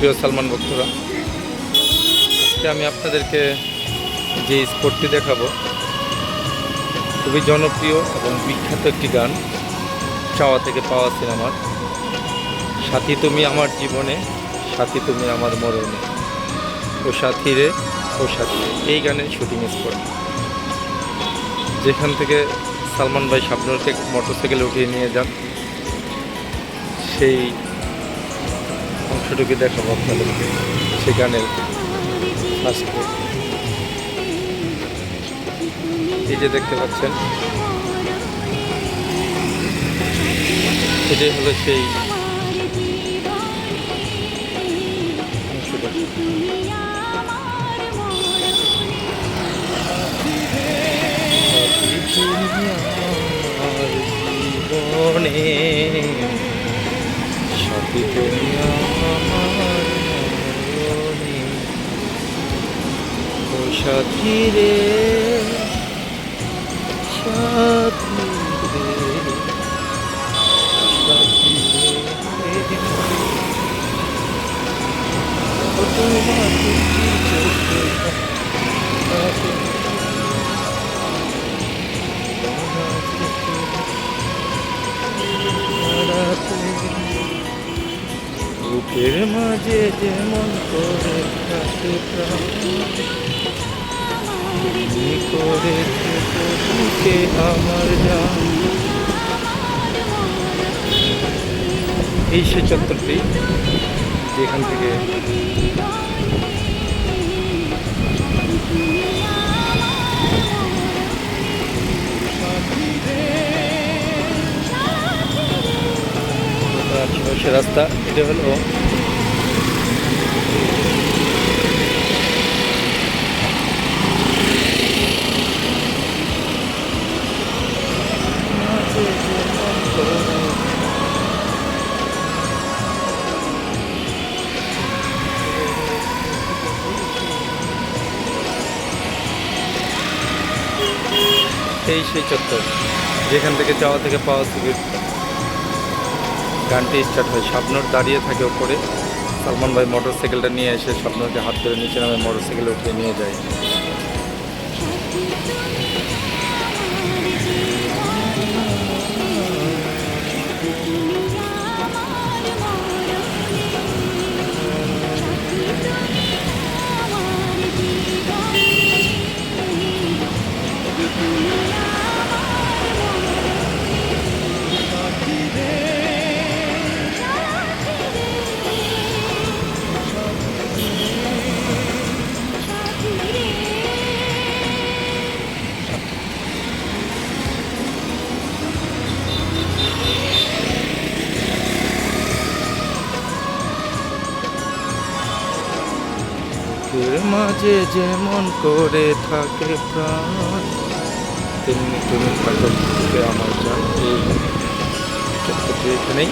প্রিয় সালমান ভক্তরা, আজকে আমি আপনাদেরকে যে স্পোর্টটি দেখাবো, খুবই জনপ্রিয় এবং বিখ্যাত একটি গান, চাওয়া থেকে পাওয়া সিনেমার। সাথী তুমি আমার জীবনে, সাথী তুমি আমার মরণে। ও সাথী রে, ও সাথী। এই গানের শুটিং স্পট। যেখান থেকে সালমান ভাই শাবনুরকে মোটরসাইকেলে উঠিয়ে নিয়ে যান, সেই অংশটুকু দেখাবো আপনাদেরকে। সেখানে এই যে দেখতে পাচ্ছেন। এটাই হলো সেই অংশটা। জীবনে তুমি আমার মরণে। সাথী রে সাথী রে সাথী মাঝে যেমন করে থাকে করে বুকে আমার জান। এই সে চত্বরটি যেখান থেকে আশেপাশে রাস্তা, এটা হলো এই সেই চত্বর, যেখান থেকে যাওয়া থেকে পাওয়া সিগারেট গানটি স্টার্ট হয়। স্বপ্নর দাঁড়িয়ে থাকে ওপরে। সালমান ভাই মোটর সাইকেলটা নিয়ে এসে স্বপ্নকে হাত ধরে নিচে নামে মোটর সাইকেলে উঠিয়ে নিয়ে যায়। বুকের মাঝে যেমন করে থাকে প্রাণ। তেমনি তুমি থাকো আমার জানতে এখানেই